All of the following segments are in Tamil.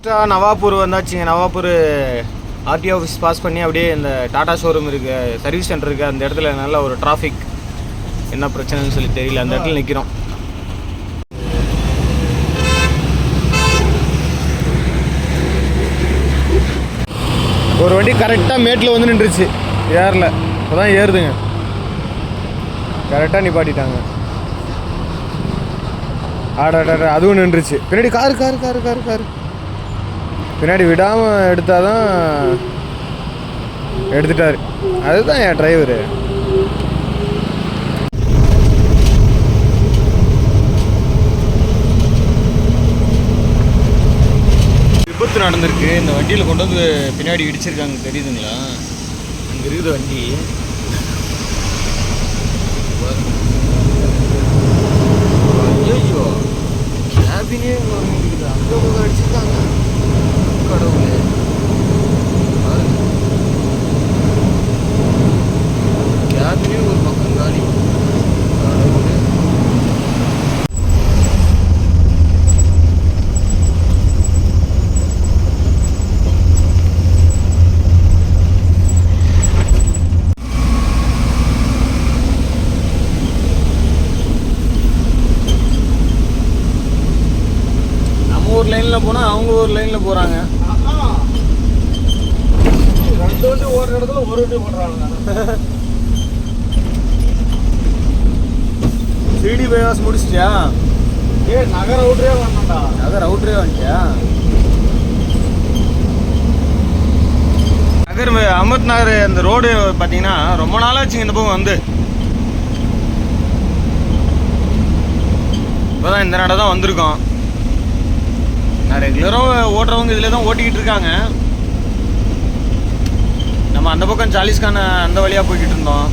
எக்ஸ்ட்ரா நவாப்பூர் வந்தாச்சுங்க. நவாப்பூர் ஆர்டி ஆஃபீஸ் பாஸ் பண்ணி அப்படியே இந்த டாடா ஷோரூம் இருக்கு சர்வீஸ் சென்டர் இருக்கு. அந்த இடத்துல நல்ல ஒரு டிராஃபிக் என்ன பிரச்சனைன்னு சொல்லி தெரியல. அந்த இடத்துல நிற்கிறோம் ஒரு வண்டி கரெக்டாக மேட்டில் வந்து நின்றுச்சு. ஏறல. இப்போதான் ஏறுதுங்க. கரெக்டாக நிப்பாட்டிட்டாங்க. ஆடாடா அதுவும் நின்றுச்சு. பின்னாடி car car car car car. பின்னாடி விடாமல் எடுத்தால் தான் எடுத்துட்டாரு. அதுதான் என் டிரைவரு விபத்து நடந்திருக்கு. இந்த வண்டியில் கொண்டு வந்து பின்னாடி இடிச்சிருக்காங்க தெரியுதுங்களா? அங்கே இருக்குது வண்டி. ஐயோ கேபினே இருக்குது அங்கே போக அடிச்சிருக்காங்க. कड़ों में ஒரு லைனில் போனால் அவங்க ஒரு லைனில் போகிறாங்க ரெண்டு வண்டி ஓடுற இடத்துல ஒரு வண்டி போடுறாங்க. சிடி பைபாஸ் முடிச்சிட்டியா? ஏ நகர விட்றே வேண்டாம்டா நகர் அவுட்ரே வந்துட்டியா? நகர் அமர்த் நகர் அந்த ரோடு பார்த்தீங்கன்னா ரொம்ப நாளாச்சுங்க இந்த பக்கம் வந்து. இப்போதான் இந்த நட தான் வந்திருக்கோம். நான் ரெகுலராக ஓட்டுறவங்க இதில் தான் ஓட்டிக்கிட்டு இருக்காங்க. நம்ம அந்த பக்கம் சாலிஸ்கான அந்த வழியாக போய்கிட்டு இருந்தோம்.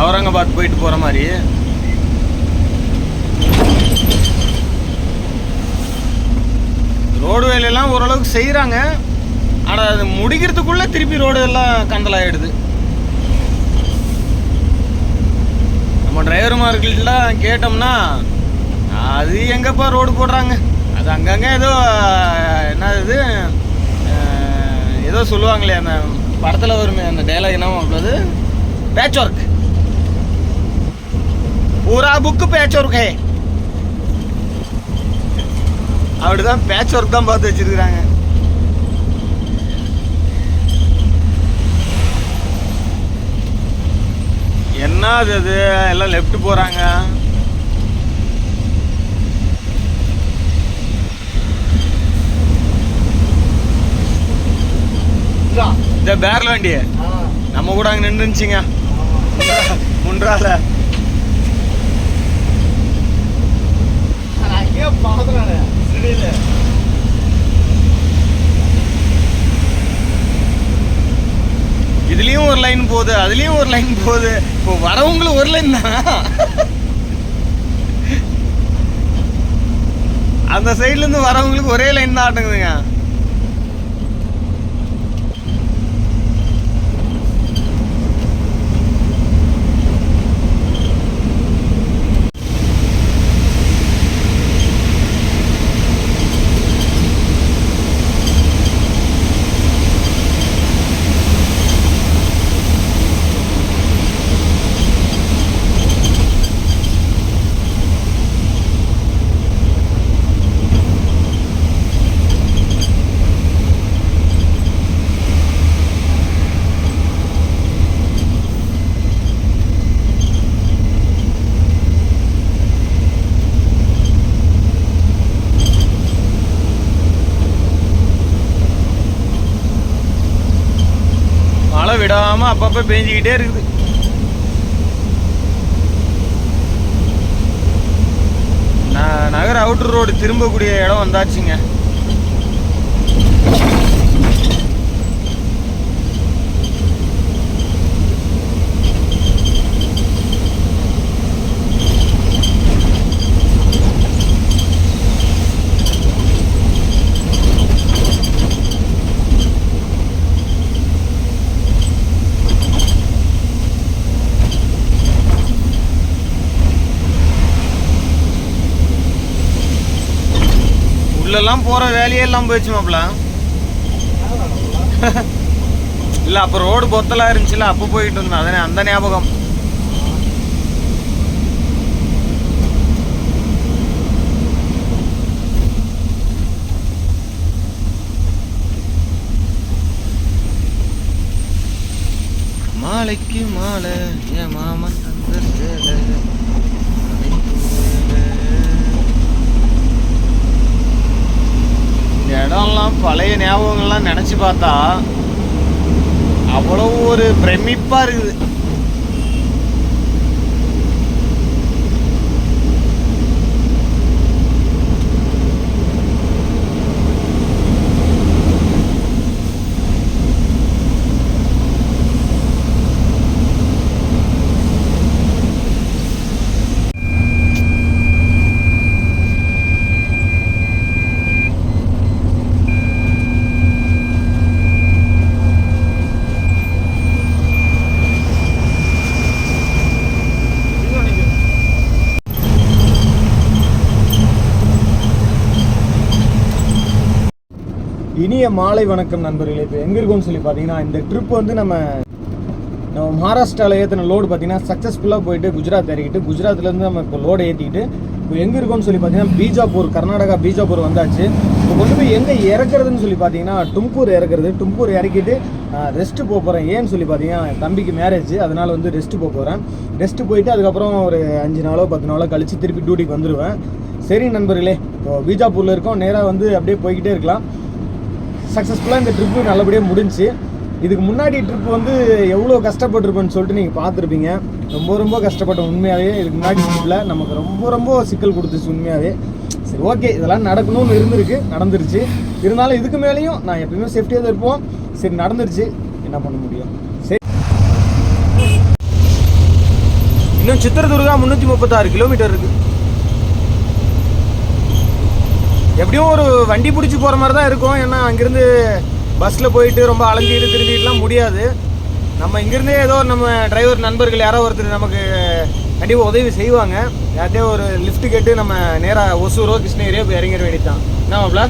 அவுரங்காபாத் போயிட்டு போகிற மாதிரி. ரோடு வேலையெல்லாம் ஓரளவுக்கு செய்கிறாங்க ஆனால் அது முடிக்கிறதுக்குள்ளே திருப்பி ரோடு எல்லாம் கந்தலாகிடுது நம்ம டிரைவர்மார்கள்லாம் கேட்டோம்னா அது எங்கப்பா ரோடு போடுறாங்க? அது அங்கங்கே ஏதோ என்ன இது ஏதோ சொல்லுவாங்களே அந்த படத்தில் வருமே அந்த டைலாக் என்ன உள்ளது. பேட்ச் ஒர்க் பூரா புக்கு பேட்ச் ஒர்க்கே அப்படிதான் பேட்ச் ஒர்க் தான் பார்த்து வச்சிருக்கிறாங்க. என்ன அது? அது எல்லாம் லெஃப்ட் போகிறாங்க இந்த பேரல் வண்டி நம்ம கூட அங்கே நின்றுச்சுங்க முன்றால. இதுலயும் ஒரு லைன் போகுது அதுலயும் ஒரு லைன் போகுது. இப்போ வரவங்களும் ஒரு லைன் தான்? அந்த சைடுல இருந்து வரவங்களுக்கு ஒரே லைன் தான் ஆட்டுங்குதுங்க. அப்பப்போ பேஞ்சிக்கிட்டே இருக்குது. நான் நகர அவுட்டர் ரோடு திரும்பக்கூடிய இடம் வந்தாச்சுங்க. உள்ளெல்லாம் போகிற வேலையே எல்லாம் போயிடுச்சு மாப்பிள. இல்லை அப்போ ரோடு பொத்தலாக இருந்துச்சுல அப்போ போயிட்டு இருந்தேன். அதனே அந்த ஞாபகம். மாலைக்கு மாலை என் மாமன் தந்த இந்த இடம்லாம் பழைய ஞாபகங்கள்லாம் நினச்சி பார்த்தா அவ்வளோ ஒரு பிரமிப்பாக இருக்குது. இனிய மாலை வணக்கம் நண்பர்களே. இப்போ எங்கே இருக்கோம்னு சொல்லி பார்த்தீங்கன்னா இந்த ட்ரிப் வந்து நம்ம நம்ம மகாராஷ்டிராவில் ஏற்றின லோடு பார்த்தீங்கன்னா சக்ஸஸ்ஃபுல்லாக போயிட்டு குஜராத் இறக்கிட்டு குஜராத்லேருந்து நம்ம இப்போ லோடு ஏற்றிக்கிட்டு இப்போ எங்கே இருக்கோம்னு சொல்லி பார்த்தீங்கன்னா பீஜாப்பூர் கர்நாடகா பீஜாப்பூர் வந்தாச்சு. இப்போ கொண்டு போய் எங்கே இறக்குறதுன்னு சொல்லி பார்த்தீங்கன்னா டும்கூர் இறக்குறது. டும்கூர் இறக்கிட்டு ரெஸ்ட்டு போக போகிறேன் ஏன்னு சொல்லி பார்த்தீங்கன்னா என் தம்பிக்கு மேரேஜ் அதனால் வந்து ரெஸ்ட்டு போக போகிறேன் ரெஸ்ட்டு போயிட்டு அதுக்கப்புறம் ஒரு அஞ்சு நாளோ பத்து நாளோ கழித்து திருப்பி டியூட்டிக்கு வந்துடுவேன் சரி நண்பர்களே இப்போ பீஜாப்பூரில் இருக்கோம். நேராக வந்து அப்படியே போய்கிட்டே இருக்கலாம். சக்ஸஸ்ஃபுல்லாக இந்த ட்ரிப்பு நல்லபடியாக முடிஞ்சுச்சு இதுக்கு முன்னாடி ட்ரிப் வந்து எவ்வளோ கஷ்டப்பட்டிருப்பேன்னு சொல்லிட்டு நீங்கள் பார்த்துருப்பீங்க. ரொம்ப ரொம்ப கஷ்டப்பட்டோம் உண்மையாகவே இதுக்கு முன்னாடி ட்ரிப்பில் நமக்கு ரொம்ப ரொம்ப சிக்கல் கொடுத்துச்சு உண்மையாகவே சரி ஓகே. இதெல்லாம் நடக்கணும்னு இருந்திருக்கு நடந்துருச்சு. இருந்தாலும் இதுக்கு மேலேயும் நான் எப்பயுமே சேஃப்டியாக தான் இருப்போம். சரி நடந்துருச்சு. என்ன பண்ண முடியும்? சரி. இன்னும் சித்திரதுர்கா முந்நூற்றி முப்பத்தாறு கிலோமீட்டர் இருக்குது எப்படியும் ஒரு வண்டி பிடிச்சி போகிற மாதிரி தான் இருக்கும். ஏன்னா அங்கேருந்து பஸ்ஸில் போயிட்டு ரொம்ப அலைஞ்சிட்டு திரும்பிட்டுலாம் முடியாது. நம்ம இங்கேருந்தே ஏதோ நம்ம டிரைவர் நண்பர்கள் யாரோ ஒருத்தர் நமக்கு கண்டிப்பாக உதவி செய்வாங்க. யார்கிட்டயே ஒரு லிஃப்ட் கேட்டு நம்ம நேராக ஒசூரோ கிருஷ்ணகிரியோ போய் இறங்கிட வேண்டியதான் என்ன மாப்ள?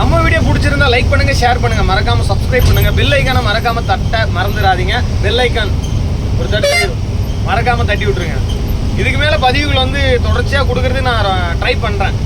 நம்ம வீடியோ பிடிச்சிருந்தா லைக் பண்ணுங்க ஷேர் பண்ணுங்க. மறக்காம சப்ஸ்கிரைப் பண்ணுங்க. பெல் ஐக்கானை மறக்காம தட்ட மறந்துடாதீங்க. பெல் ஐக்கான் ஒரு தட்டு மறக்காம தட்டி விட்டுருங்க. இதுக்கு மேலே பதிவுகள் வந்து தொடர்ச்சியா கொடுக்கறது நான் ட்ரை பண்றேன்.